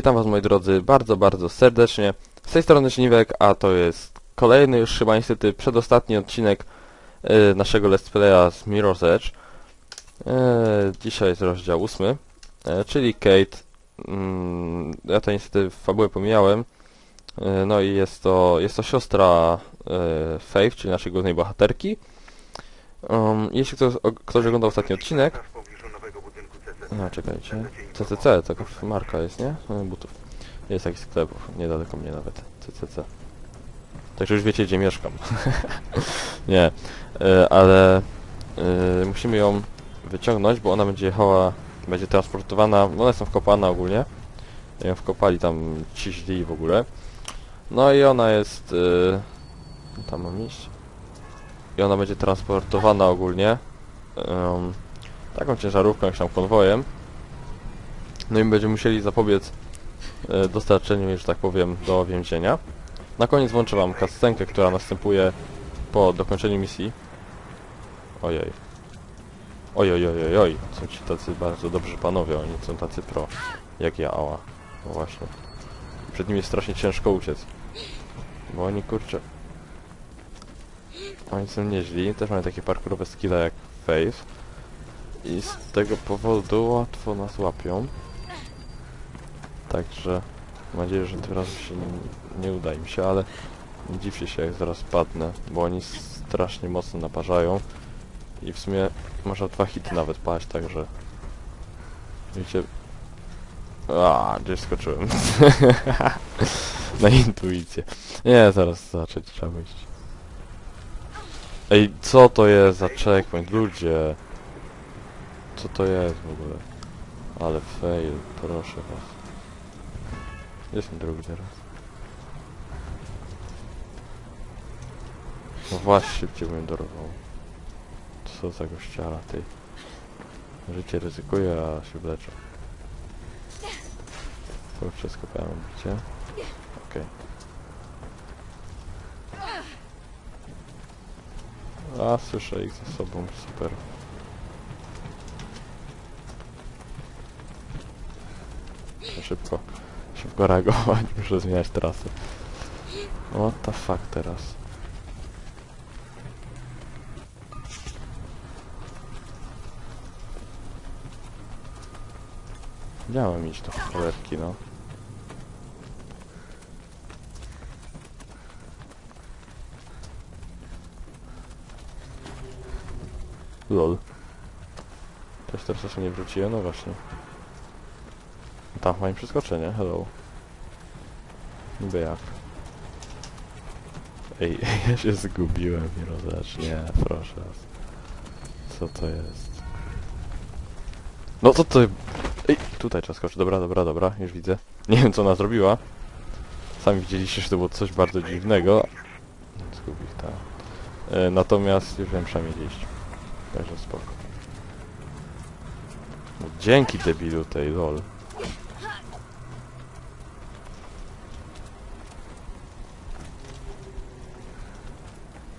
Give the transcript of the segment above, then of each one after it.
Witam was moi drodzy bardzo, bardzo serdecznie. Z tej strony Śniwek, a to jest kolejny już chyba niestety przedostatni odcinek e, naszego Let's Playa z Mirror's Edge. E, dzisiaj jest rozdział ósmy, e, czyli Kate. Mm, ja to niestety fabułę pomijałem. E, no i jest to, jest to siostra e, Faith, czyli naszej głównej bohaterki. Um, jeśli ktoś, ktoś oglądał ostatni odcinek, no czekajcie. CCC, taka marka jest, nie? E, Butów. Jest taki sklep, niedaleko mnie nawet. CCC. Także już wiecie, gdzie mieszkam. nie. E, ale e, musimy ją wyciągnąć, bo ona będzie jechała, będzie transportowana, one są wkopane ogólnie. Ją wkopali tam ci źli w ogóle. No i ona jest... E, tam mam iść. I ona będzie transportowana ogólnie. Taką ciężarówką, jakimś tam konwojem. No i będziemy musieli zapobiec e, dostarczeniu że tak powiem, do więzienia. Na koniec włączę wam kascenkę, która następuje po dokończeniu misji. Ojej. Oj, oj. Są ci tacy bardzo dobrzy panowie, oni są tacy pro. Jak ja, ała. No właśnie. Przed nimi jest strasznie ciężko uciec. Bo oni, kurczę... Oni są nieźli, też mają takie parkurowe skille jak Faith. I z tego powodu łatwo nas łapią. Także mam nadzieję, że tym razem się nie, uda im się, ale nie dziwcie się jak zaraz padnę, bo oni strasznie mocno naparzają i w sumie może dwa hity nawet paść, także wiecie... A, gdzieś skoczyłem. Na intuicję. Nie, zaraz zacząć trzeba iść. Ej, co to jest za checkpoint, ludzie? Co to jest w ogóle? Ale fail, proszę was. Jest mi drugi teraz. No właśnie, szybciej bym dorwał. Co za gościara, ty. Życie ryzykuje, a się wleczę. To wszystko pełno bicie. Okej. A, słyszę ich za sobą, super. Szybko, szybko reagować, muszę zmieniać trasę. What the fuck teraz? Miałem iść do cholerki, no. Lol. Też teraz jeszcze nie wróciłem, no właśnie. Tam mam przeskoczenie, hello. Niby jak. Ej, ja się zgubiłem, nie rozacz, nie, proszę. Co to jest? No to to... Ej, tutaj trzeba skoczyć, dobra, dobra, dobra, już widzę. Nie wiem co ona zrobiła. Sami widzieliście, że to było coś bardzo dziwnego. Zgubił, tak. E, natomiast już wiem przynajmniej iść. Także spoko. No, dzięki debilu tej, lol.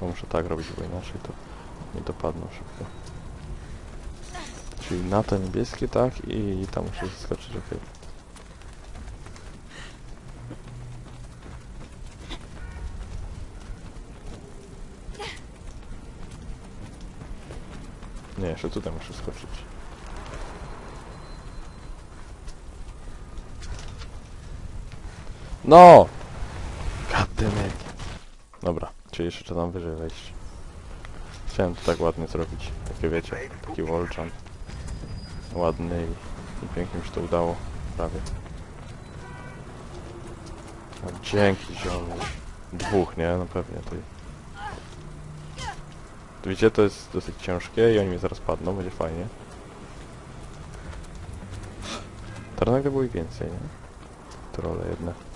Bo muszę tak robić, bo inaczej to nie dopadną szybko. Czyli na te niebieskie, tak? I tam muszę skoczyć, okej. Nie, jeszcze tutaj muszę skoczyć. No! Goddammit. Czyli jeszcze tam wyżej wejść. Chciałem to tak ładnie zrobić. Takie wiecie, taki jump. Ładny i, i pięknie mi się to udało. Prawie. No, dzięki ziomu. Dwóch, nie? No pewnie ty. Tu widzicie, to jest dosyć ciężkie i oni mnie zaraz padną, będzie fajnie. Teraz nagle było ich więcej, nie? Trole jednak.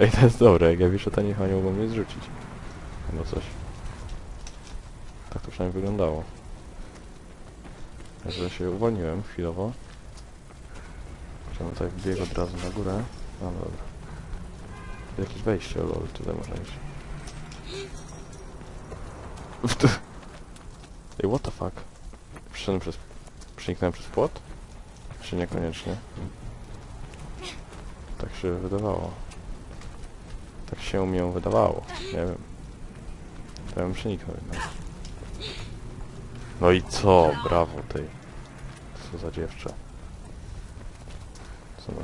Ej, to jest dobre, jak ja wiszę, to niech oni mnie zrzucić. Albo coś. Tak to przynajmniej wyglądało. Także się uwolniłem chwilowo. Chciałem tutaj wbiegł od razu na górę. No dobra. Jakieś wejście, lol, tutaj można iść. Ej, what the fuck? Przyszedłem przez... Przeniknąłem przez płot? czy niekoniecznie? Tak się wydawało. Tak się mi wydawało. Nie wiem. To bym przeniknął jednak. No i co? Brawo tej. Co za dziewczę. Co no?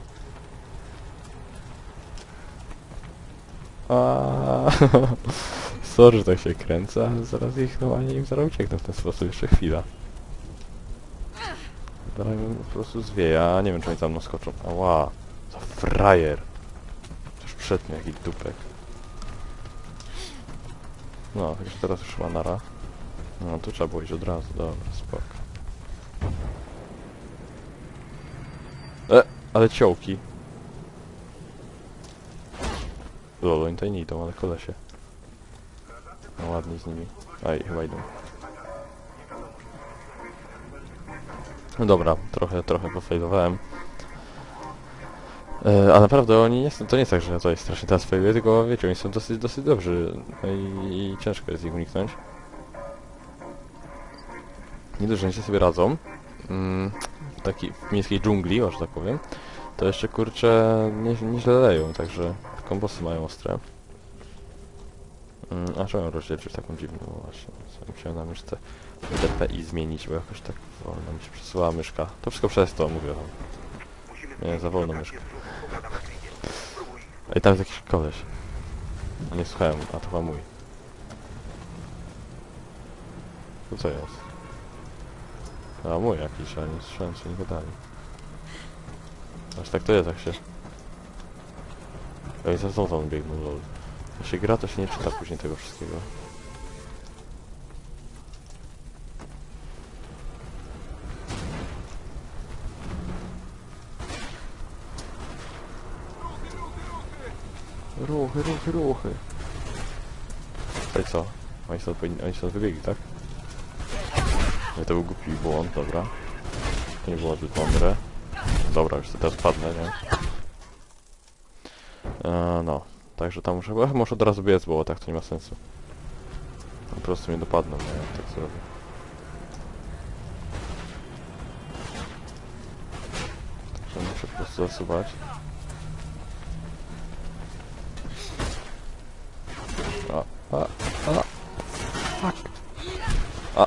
A Sorry, że tak się kręcę, ale zaraz ich normalnie im zaraz ucieknę w ten sposób. Jeszcze chwila. Im po prostu zwieje, a nie wiem czy oni tam mną skoczą. Ała, za frajer. Przed mnie dupek. No, także teraz już ma nara. No, tu trzeba było iść od razu, dobra, spoko. E, ale ciołki. Lolo, oni tutaj nie idą, ale kolesie. No ładnie z nimi. Aj, chyba idą. No dobra, trochę, trochę pofejlowałem. E, a naprawdę oni nie są, to nie jest tak, że ja tutaj strasznie teraz failuję, tylko wiecie, oni są dosyć, dosyć dobrzy no i, i ciężko jest ich uniknąć. Nie dość, że oni sobie radzą mm, w takiej w miejskiej dżungli, o, że tak powiem, to jeszcze kurczę nie, nieźle leją, także kombosy mają ostre. Mm, a czemu rozdzielczyć taką dziwną no właśnie? Musiałem na myszce DPI zmienić, bo jakoś tak wolno mi się przesuwała myszka. To wszystko przez to mówię wam. Nie, za wolno myszka. Ej, tam jest jakiś koleś. Nie słuchałem, a to chyba mój. To co jest? A mój jakiś, ale nie słyszałem nie gadali. Aż tak to jest, jak się... Ej, za znowu biegną, lol. Jak się gra, to się nie czyta później tego wszystkiego. Ruchy, ruchy, ruchy. Tutaj co? Oni stąd, powinni, oni stąd wybiegli, tak? Nie, to był głupi błąd, dobra. To nie było zbyt mądre. Dobra, już teraz padnę, nie? E, no, także tam muszę... Ach, muszę od razu biec, bo tak to nie ma sensu. Po prostu mnie dopadną? Jak tak zrobię. Także muszę po prostu zasuwać. A, a, fuck. A,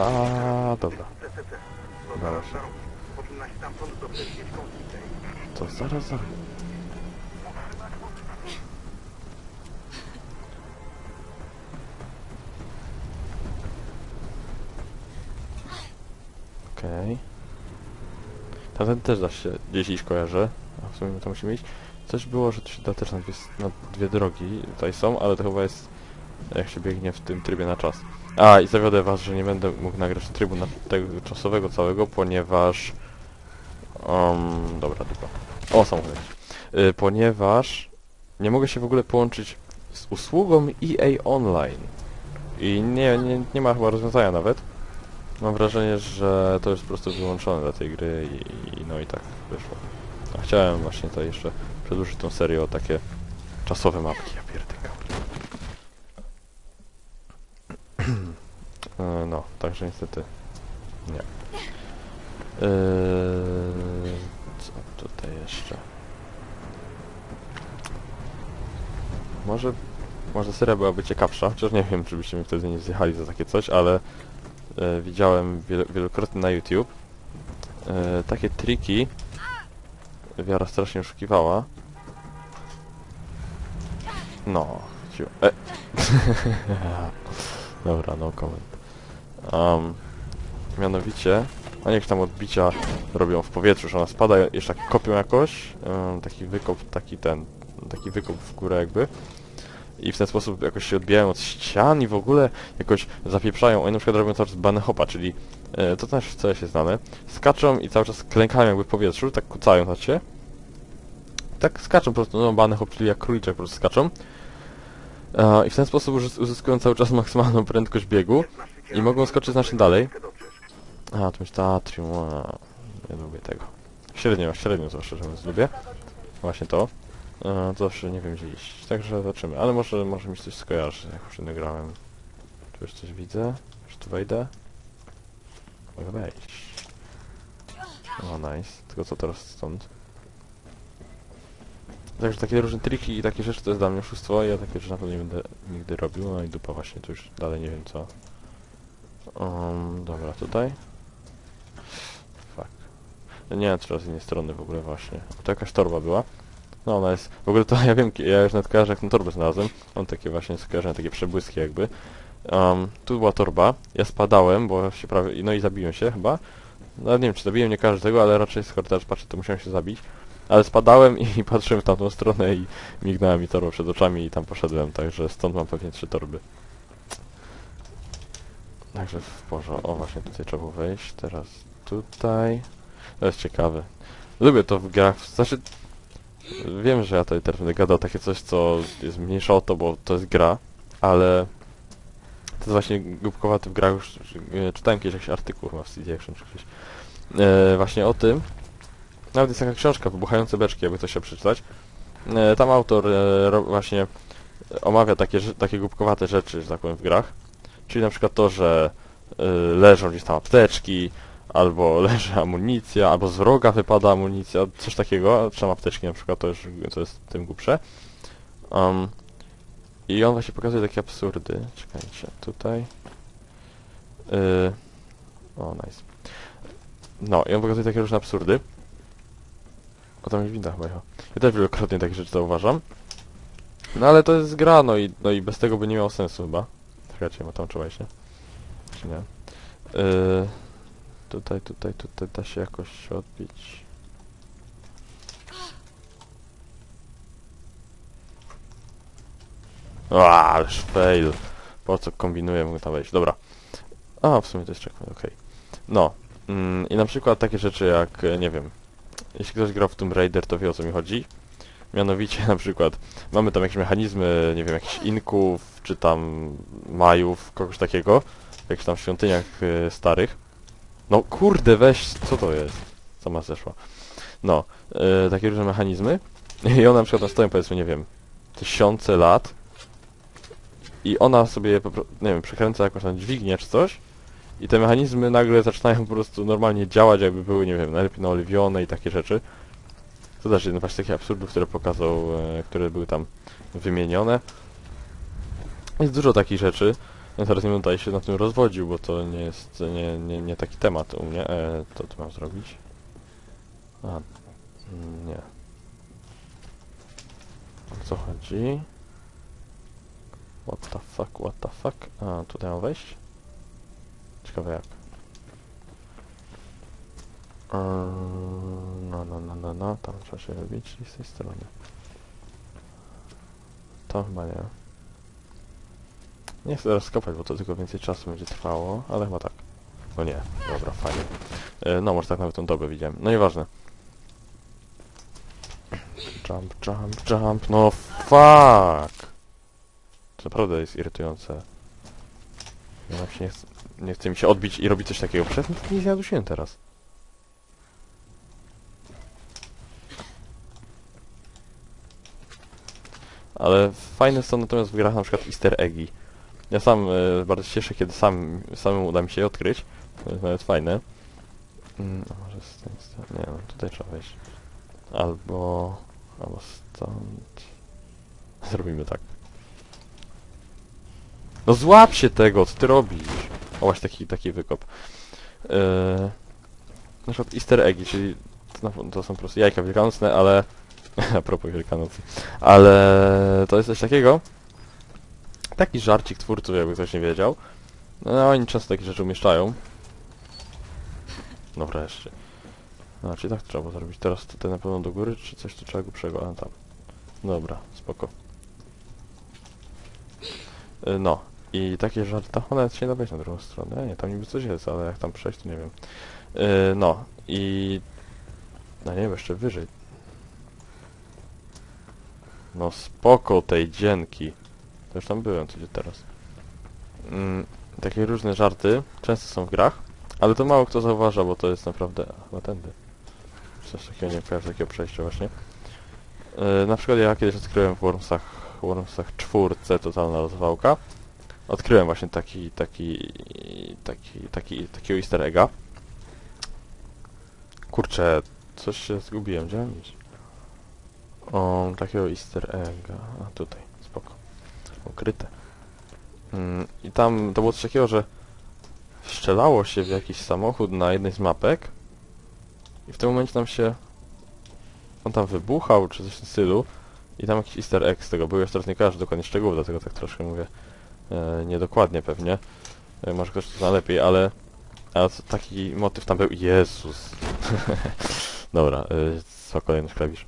a, dobra. Się. To zaraz, zaraz. Okej. Tamten też da się gdzieś iść kojarzę. A w sumie to musimy iść. Coś było, że to się da też na dwie, na dwie drogi tutaj są, ale to chyba jest jak się biegnie w tym trybie na czas. A i zawiodę was, że nie będę mógł nagrać trybu na tego czasowego całego, ponieważ... Um, dobra, dupa. O, samochód jakiś. Y, ponieważ nie mogę się w ogóle połączyć z usługą EA Online. I nie, nie, nie ma chyba rozwiązania nawet. Mam wrażenie, że to jest po prostu wyłączone dla tej gry i, i no i tak wyszło. A chciałem właśnie tutaj jeszcze przedłużyć tą serię o takie czasowe mapki. Ja pierdykam. E, no, także niestety nie. Eee, co tutaj jeszcze? Może, może seria byłaby ciekawsza, chociaż nie wiem, czy byście mi wtedy nie zjechali za takie coś, ale e, widziałem wielo, wielokrotnie na YouTube e, takie triki. Wiara strasznie oszukiwała. No, ciu. E. Dobra, no comment. Um, mianowicie, oni jakieś tam odbicia robią w powietrzu, że ona spada, jeszcze tak kopią jakoś, um, taki wykop, taki ten, taki wykop w górę jakby. I w ten sposób jakoś się odbijają od ścian i w ogóle jakoś zapieprzają. Oni na przykład robią cały czas bunny hopa, czyli e, to też w CS jest znane. Skaczą i cały czas klękają jakby w powietrzu, tak kucają, znacie? Tak skaczą po prostu, no bunny hop, czyli jak króliczek po prostu skaczą. E, I w ten sposób uzys- uzyskują cały czas maksymalną prędkość biegu i mogą skoczyć znacznie dalej. A, to jest Tatrium, a, nie lubię tego. Średnio, średnio zwłaszcza, że lubię. Właśnie to. E, to zawsze nie wiem gdzie iść, także zobaczymy. Ale może, może mi coś skojarzy, jak już grałem. Tu już coś widzę, już tu wejdę. Mogę wejść. O, nice. Tylko co teraz stąd? Także takie różne triki i takie rzeczy to jest dla mnie oszustwo. Ja takie rzeczy na pewno nie będę nigdy robił. No i dupa właśnie, to już dalej nie wiem co. Um, dobra, tutaj. Fuck. Ja nie czy z innej strony w ogóle właśnie. To jakaś torba była. No ona jest... W ogóle to ja wiem, ja już nawet kojarzę jak tę torbę znalazłem. Mam takie właśnie skojarzenia, takie przebłyski jakby. Um, tu była torba. Ja spadałem, bo się prawie... No i zabiłem się chyba. No nie wiem, czy zabiłem nie każdego, ale raczej skoro teraz patrzę, to musiałem się zabić. Ale spadałem i patrzyłem w tamtą stronę i mignęła mi torba przed oczami i tam poszedłem, także stąd mam pewnie trzy torby. Także w porządku. O, właśnie tutaj trzeba było wejść. Teraz tutaj. To jest ciekawe. Lubię to w grach. Znaczy, wiem, że ja tutaj teraz będę gadał takie coś, co jest mniejsze o to, bo to jest gra, ale to jest właśnie głupkowaty w grach. Już e, czytałem kiedyś jakiś artykuł chyba w CD Action czy gdzieś. E, właśnie o tym. Nawet jest taka książka, Wybuchające beczki, jakby to się przeczytać. E, tam autor e, ro, właśnie omawia takie, takie głupkowate rzeczy, że tak powiem, w grach. Czyli na przykład to, że y, leżą gdzieś tam apteczki, albo leży amunicja, albo z wroga wypada amunicja, coś takiego, tam apteczki na przykład, to już to jest tym głupsze. Um, I on właśnie pokazuje takie absurdy. Czekajcie, tutaj. Y, o, nice. No, i on pokazuje takie różne absurdy. O, tam już winda chyba jechała. Ja też wielokrotnie takie rzeczy zauważam. No ale to jest gra, no i, no i bez tego by nie miało sensu chyba. Czekajcie, ma tam trzeba nie? Czy nie? Yy, tutaj, tutaj, tutaj da się jakoś odbić. Aaaa, ależ fail. Po co kombinuję, mogę tam wejść. Dobra. A, w sumie to jest checkpoint, okej. No. Mm, I na przykład takie rzeczy jak, nie wiem, jeśli ktoś grał w Tomb Raider, to wie o co mi chodzi. Mianowicie na przykład mamy tam jakieś mechanizmy, nie wiem, jakichś inków, czy tam majów, kogoś takiego, w jakichś tam świątyniach e, starych. No kurde, weź, co to jest? Sama zeszła. No, e, takie różne mechanizmy. I one na przykład tam stoją powiedzmy, nie wiem, tysiące lat. I ona sobie, nie wiem, przekręca jakąś tam dźwignię czy coś. I te mechanizmy nagle zaczynają po prostu normalnie działać, jakby były, nie wiem, najlepiej naoliwione i takie rzeczy. To też jeden właśnie takich absurdów, które pokazał, e, które były tam wymienione. Jest dużo takich rzeczy. Ja teraz nie będę tutaj się na tym rozwodził, bo to nie jest nie, nie, nie taki temat u mnie. E, to tu mam zrobić. A, nie. O co chodzi? What the fuck, what the fuck? A, tutaj mam wejść? Ciekawe jak. Eee, No, no, no, no, no, tam trzeba się wybić i z tej strony. To chyba nie. Nie chcę teraz skopać, bo to tylko więcej czasu będzie trwało, ale chyba tak. No nie, dobra, fajnie. E, no, może tak nawet tą dobę widziałem. No nieważne. Jump, jump, jump, no fuck! To naprawdę jest irytujące. Ja się nie, chce, nie chce mi się odbić i robić coś takiego. Przez nie zjadł teraz. Ale fajne są natomiast w grach na przykład easter eggi. Ja sam e, bardzo się cieszę, kiedy sam, samemu uda mi się je odkryć. To jest nawet fajne. Mm, a może z tej strony... Nie no, tutaj trzeba wejść. Albo... Albo stąd... Zrobimy tak. No złap się tego, co ty robisz? O właśnie taki, taki wykop. Yy, na przykład easter eggi, czyli to, są po prostu jajka wielkanocne, ale... A propos Wielkanocy. Ale to jest coś takiego. Taki żarcik twórców, jakby ktoś nie wiedział. No oni często takie rzeczy umieszczają. No wreszcie. No, czyli tak trzeba zrobić. Teraz tutaj na pewno do góry, czy coś tu trzeba go przego... A, tam. Dobra, spoko. Y, No. I takie żarty... Nawet się da na drugą stronę. Nie, tam niby coś jest, ale jak tam przejść, to nie wiem. Y, No. I... No nie wiem, jeszcze wyżej. No spoko tej dzięki. To już tam byłem, co gdzie teraz. Mm, takie różne żarty często są w grach, ale to mało kto zauważa, bo to jest naprawdę... Chyba tędy. Coś takiego nie kojarzę, takiego przejścia właśnie. Yy, na przykład ja kiedyś odkryłem w Wormsach, Wormsach czwórce, totalna rozwałka. Odkryłem właśnie taki, taki, taki, taki, takiego easter egga. Kurczę, coś się zgubiłem, gdzie mam iść? O, takiego easter egga. A, tutaj, spoko. Ukryte. Mm, I tam to było coś takiego, że strzelało się w jakiś samochód na jednej z mapek i w tym momencie nam się on tam wybuchał, czy coś w stylu i tam jakiś easter egg z tego był. Już teraz nie kojarzę dokładnie szczegółów, dlatego tak troszkę mówię e, niedokładnie pewnie. E, może ktoś to zna lepiej, ale, to taki motyw tam był. Jezus. Dobra, e, co kolejny klawisz.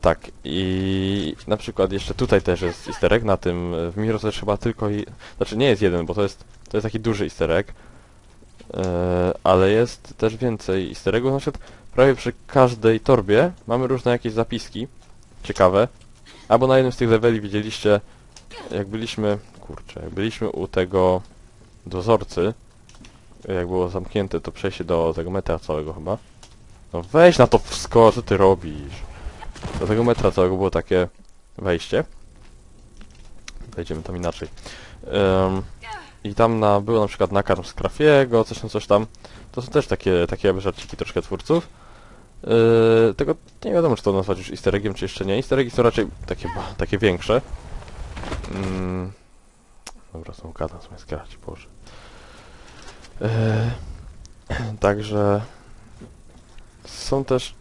Tak, i na przykład jeszcze tutaj też jest easter egg na tym, w Mirror's Edge chyba tylko i... Znaczy nie jest jeden, bo to jest, to jest taki duży easter egg, ale jest też więcej easter eggów, na przykład prawie przy każdej torbie mamy różne jakieś zapiski ciekawe, albo na jednym z tych leveli widzieliście, jak byliśmy, kurczę, jak byliśmy u tego dozorcy, jak było zamknięte to przejście do tego metra całego chyba, no weź na to wskocz, co ty robisz? Do tego metra całego było takie wejście. Wejdziemy tam inaczej. Ym, I tam na, było na przykład nakarm z Krafiego, coś tam, coś tam. To są też takie, takie żarciki troszkę twórców. Yy, tego nie wiadomo, czy to nazwać już easter eggiem, czy jeszcze nie. Easter eggi są raczej takie, takie większe. Mm. Dobra, są gadam zamiast grać, Boże. Yy, także są też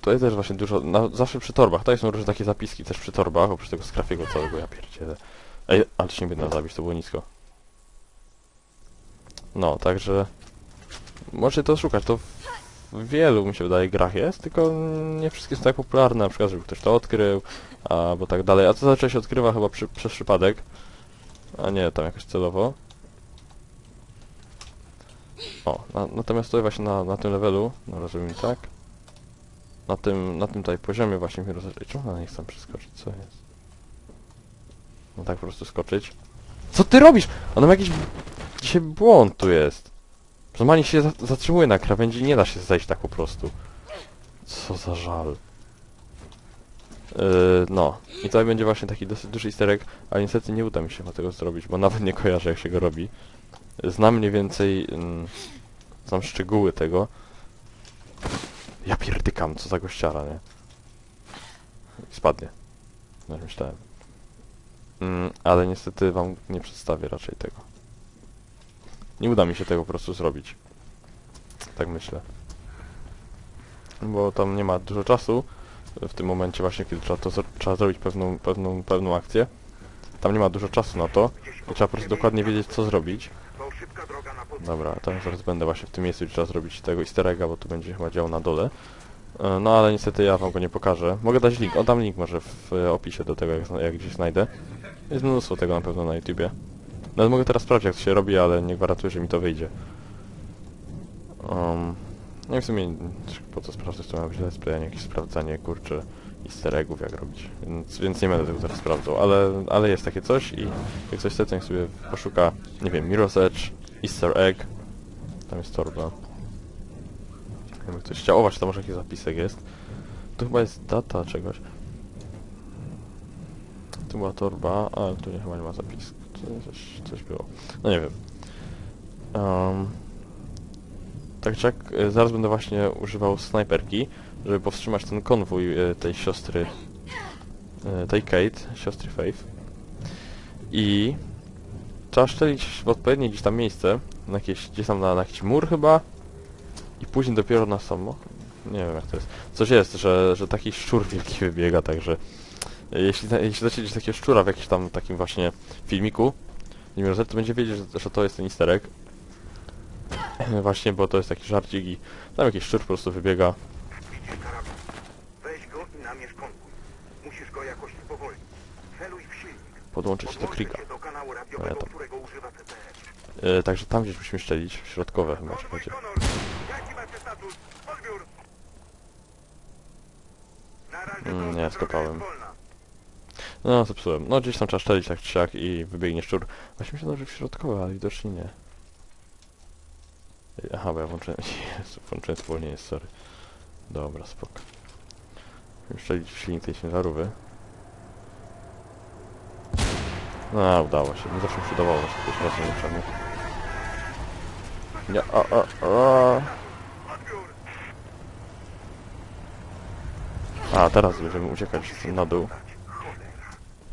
tutaj też właśnie dużo, na, zawsze przy torbach, tutaj są różne takie zapiski też przy torbach, oprócz tego skrafiego całego, ja pierdzielę. Ej, ale się nie będę zabić, to było nisko. No, także możecie to szukać, to w wielu mi się wydaje grach jest, tylko nie wszystkie są tak popularne, na przykład żeby ktoś to odkrył, albo tak dalej, a to zazwyczaj się odkrywa chyba przy, przez przypadek, a nie tam jakoś celowo. O, na, natomiast tutaj właśnie na, na tym levelu, no rozumiem tak, na tym, na tym tutaj poziomie właśnie mi rozpoczęli. Czemu ona nie chce przeskoczyć? Co jest? No tak po prostu skoczyć. Co ty robisz? Ona ma jakiś... Dzisiaj błąd tu jest. Normalnie się za zatrzymuje na krawędzi nie da się zejść tak po prostu. Co za żal. Yy, no. I tutaj będzie właśnie taki dosyć duży easter egg, ale niestety nie uda mi się tego zrobić, bo nawet nie kojarzę jak się go robi. Znam mniej więcej... Mm, znam szczegóły tego. Ja pierdykam, co za gościara, nie? I Spadnie. No myślałem. Mm, ale niestety wam nie przedstawię raczej tego. Nie uda mi się tego po prostu zrobić. Tak myślę. Bo tam nie ma dużo czasu. W tym momencie właśnie, kiedy trzeba, to, trzeba zrobić pewną, pewną, pewną akcję. Tam nie ma dużo czasu na to. I trzeba po prostu dokładnie wiedzieć, co zrobić. Dobra, to zaraz będę właśnie w tym miejscu, gdzie trzeba zrobić tego easter egga, bo tu będzie chyba działał na dole. E, No ale niestety ja wam go nie pokażę. Mogę dać link, oddam link może w e, opisie do tego, jak, jak gdzieś znajdę. Jest mnóstwo tego na pewno na YouTubie. Nawet mogę teraz sprawdzić, jak to się robi, ale nie gwarantuję, że mi to wyjdzie. Um, no i w sumie po co sprawdzać, to ma być let's play, nie jakieś sprawdzanie, kurczę, easter eggów, jak robić. Więc, więc nie będę tego teraz sprawdzał, ale, ale jest takie coś i jak coś chce, to niech sobie poszuka, nie wiem, Mirror's Edge, easter egg, tam jest torba. Jakby ktoś chciał, o właśnie, to może jakiś zapisek jest. Tu chyba jest data czegoś. Tu była torba, ale tu nie, chyba nie ma zapisku. Tu coś, coś było. No nie wiem. Um, tak czy e, zaraz będę właśnie używał snajperki, żeby powstrzymać ten konwój e, tej siostry, e, tej Kate, siostry Faith. I trzeba szczelić w odpowiednie gdzieś tam miejsce, na jakieś, gdzieś tam na, na jakiś mur chyba, i później dopiero na samo. Nie wiem jak to jest. Coś jest, że, że taki szczur wielki wybiega, także jeśli, jeśli gdzieś takiego szczura w jakimś tam takim właśnie filmiku, nie to będzie wiedzieć, że, że to jest ten easter egg. Właśnie, bo to jest taki żarcik i tam jakiś szczur po prostu wybiega. Widzisz karabin. Weź go i namierz konwój. Musisz go jakoś spowolnić. Celuj w silnik. Podłączyć do Kriga. się do kanału radiowego, to- którego używa. E, także tam gdzieś musimy szczelić, w środkowe chyba, to Mm, nie, skopałem. No, zepsułem. No, gdzieś tam trzeba szczelić tak czy siak i wybiegnie szczur. Właśnie myślałem, że w środkowe, ale widocznie nie. Aha, bo ja włączyłem... Jezu, włączyłem spowolnienie, sorry. Dobra, spoko. Szczelić w silnik tej ciężarówki. No, udało się. Nie zawsze mi się udawało, że to raz nie czemu. Nie, a, a, a. A, teraz będziemy uciekać na dół,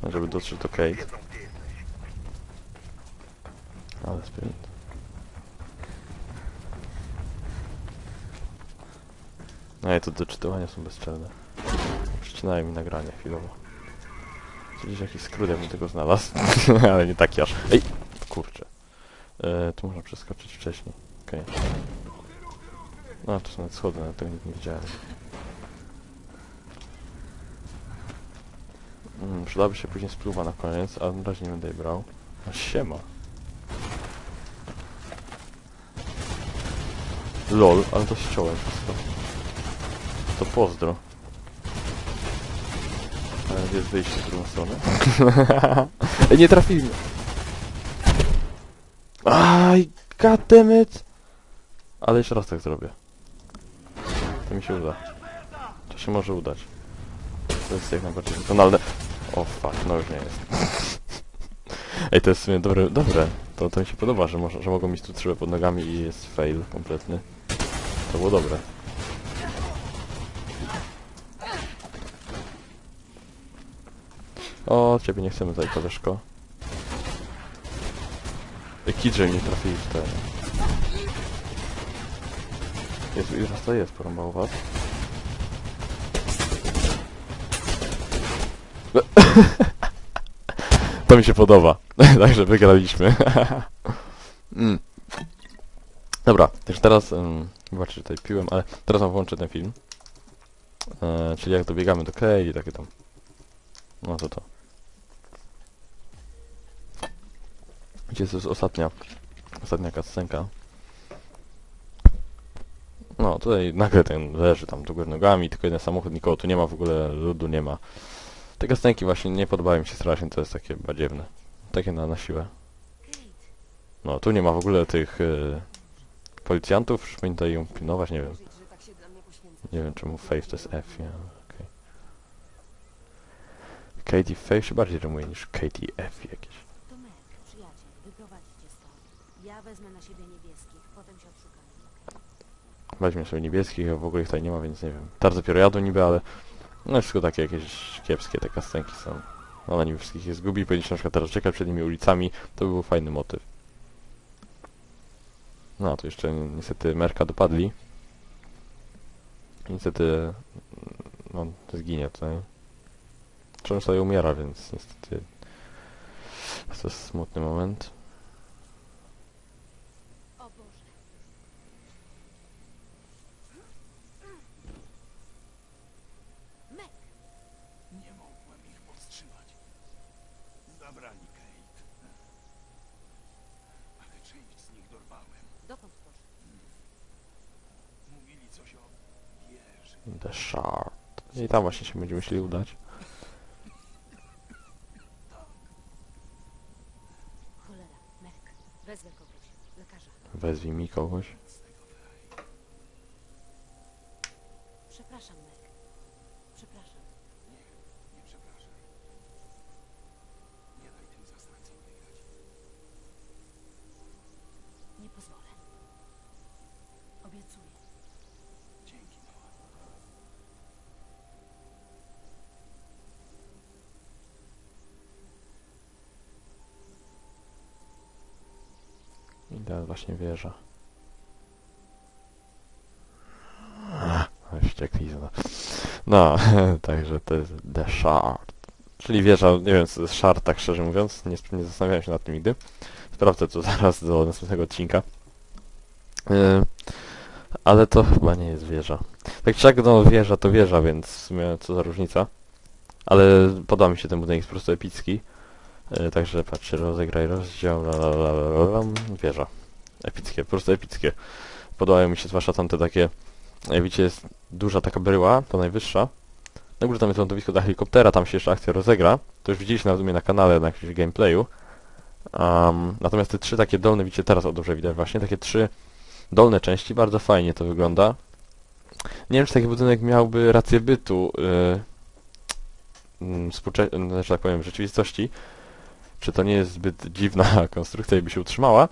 żeby dotrzeć do Kate. Ale spirit. No i to doczytywania są bezczelne. Przycinają mi nagranie chwilowo. Gdzieś jakiś skrót jakbym tego znalazł, ale nie taki aż. Ej! Kurczę. E, tu można przeskoczyć wcześniej. Okej. No, to są nawet schody, nawet tego nie widziałem. Mm, przydałaby się później spluwa na koniec, ale na razie nie będę jej brał. A siema. LOL, ale to ściąłem wszystko. To pozdro. Ale jest wyjście w drugą stronę? Ej, nie trafili! Aj, goddammit! Ale jeszcze raz tak zrobię. To mi się uda. To się może udać. To jest jak najbardziej wykonalne. O fuck, no już nie jest. Ej, to jest w sumie dobre, dobre. To, to mi się podoba, że, może, że mogą mieć tu trzybę pod nogami i jest fail kompletny. To było dobre. O, ciebie nie chcemy tutaj, koleżko. Ej, Kidże nie trafili w te... Jezu, ile was to jest? Porąbało was? To mi się podoba. Także wygraliśmy. mm. Dobra, też teraz... Um, zobaczcie, tutaj piłem, ale teraz wam włączę ten film. E, czyli jak dobiegamy do Kay i takie tam. No to to. Gdzie jest ostatnia, ostatnia kascenka. No, tutaj nagle ten leży tam do góry nogami, tylko jeden samochód, nikogo tu nie ma, w ogóle ludu nie ma. Te kastenki właśnie nie podobają mi się strasznie, to jest takie badziewne. Takie na, na siłę. No, tu nie ma w ogóle tych y, policjantów, powinni tutaj ją pilnować, nie wiem. Nie wiem czemu Faith to jest F, nie? Okej. Katie Faith się bardziej rymuje niż Katie F jakieś. To Meg, przyjaciel, wyprowadzicie stąd. Ja wezmę na siebie niebieskich, potem się odszukamy. Weźmie sobie niebieskich, a w ogóle ich tutaj nie ma, więc nie wiem. Tar dopiero jadą niby, ale... No wszystko takie jakieś kiepskie te kastenki są. Ona niby wszystkich je zgubi, powinniśmy na przykład teraz czekać przed nimi ulicami, to by był fajny motyw. No, tu jeszcze ni- niestety Merka dopadli. Niestety... No, zginie tutaj. Często sobie umiera, więc niestety... To jest smutny moment. O Boże, Meg, Nie mogłem ich powstrzymać. Zabrali Kate. Ale część z nich dorwałem. dokąd poszedł? Mówili coś o wieży. The Shard. I tam właśnie się będziemy musieli udać. Wezwij mi kogoś. Właśnie wieża. Wścieklizna. No, także to jest The Shard. Czyli wieża, nie wiem co jest Shard, tak szczerze mówiąc. Nie, nie zastanawiałem się nad tym nigdy. Sprawdzę to zaraz do następnego odcinka. Yy, ale to chyba nie jest wieża. Tak czy jak, no wieża to wieża, więc w sumie co za różnica. Ale podoba mi się ten budynek, jest po prostu epicki. E, Także patrzcie, rozegraj rozdział, la, la, la, la, la, wieża. Epickie, po prostu epickie. Podobają mi się zwłaszcza tamte takie, jak widzicie jest duża taka bryła, to najwyższa. Na górze tam jest lądowisko dla helikoptera, tam się jeszcze akcja rozegra. To już widzieliście nawet u mnie na kanale, na jakimś gameplayu. Um, natomiast te trzy takie dolne, widzicie teraz, o dobrze widać właśnie, takie trzy dolne części, bardzo fajnie to wygląda. Nie wiem, czy taki budynek miałby rację bytu yy, mm, że tak powiem, w rzeczywistości, czy to nie jest zbyt dziwna konstrukcja i by się utrzymała.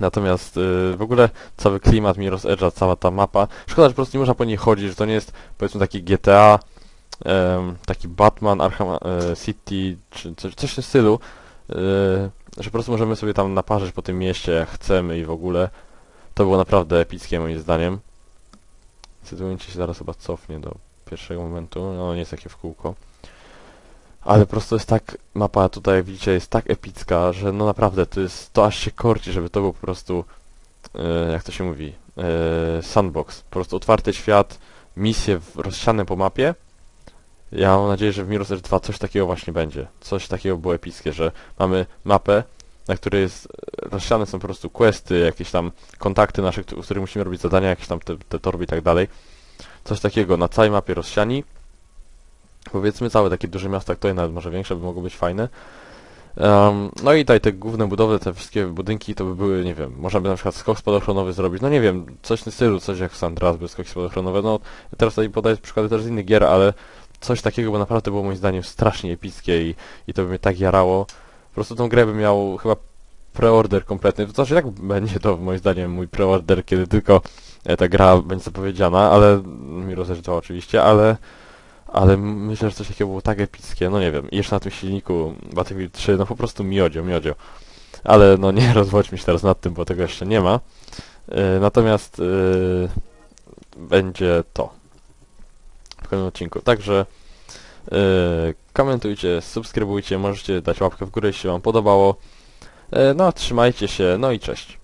Natomiast y, w ogóle cały klimat Mirror's Edge'a, cała ta mapa, szkoda, że po prostu nie można po niej chodzić, że to nie jest powiedzmy taki GTA, em, taki Batman, Arkham e, City, czy coś, coś w tym stylu, y, że po prostu możemy sobie tam naparzyć po tym mieście jak chcemy i w ogóle. To było naprawdę epickie moim zdaniem. Sytuujcie się zaraz chyba cofnie do pierwszego momentu, no nie jest takie w kółko. Ale po prostu jest tak, mapa tutaj jak widzicie jest tak epicka, że no naprawdę to jest, to aż się korci, żeby to był po prostu, e, jak to się mówi, e, sandbox. Po prostu otwarty świat, misje rozsiane po mapie. Ja mam nadzieję, że w Mirror's Edge 2 coś takiego właśnie będzie. Coś takiego było epickie, że mamy mapę, na której jest, e, rozsiane są po prostu questy, jakieś tam kontakty nasze, z których musimy robić zadania, jakieś tam te, te torby i tak dalej. Coś takiego na całej mapie rozsiani. Powiedzmy całe takie duże miasta, to nawet może większe, by mogło być fajne. Em, no i tutaj te główne budowle, te wszystkie budynki to by były, nie wiem, można by na przykład skok spadochronowy zrobić, no nie wiem, coś w tym stylu, coś jak w San Andreas by skoki spadochronowe, no teraz tutaj podaję przykłady też z innych gier, ale coś takiego by naprawdę było moim zdaniem strasznie epickie i, i to by mnie tak jarało. Po prostu tą grę bym miał chyba preorder kompletny, to znaczy jak będzie to moim zdaniem mój preorder, kiedy tylko e, ta gra będzie zapowiedziana, ale mi rozeszła oczywiście, ale ale myślę, że coś takiego było tak epickie, no nie wiem, jeszcze na tym silniku Battlefield 3, no po prostu miodzio, miodzio. Ale no nie rozwodźmy się teraz nad tym, bo tego jeszcze nie ma. E, natomiast e, będzie to w kolejnym odcinku. Także e, komentujcie, subskrybujcie, możecie dać łapkę w górę, jeśli wam podobało. E, no, trzymajcie się, no i cześć.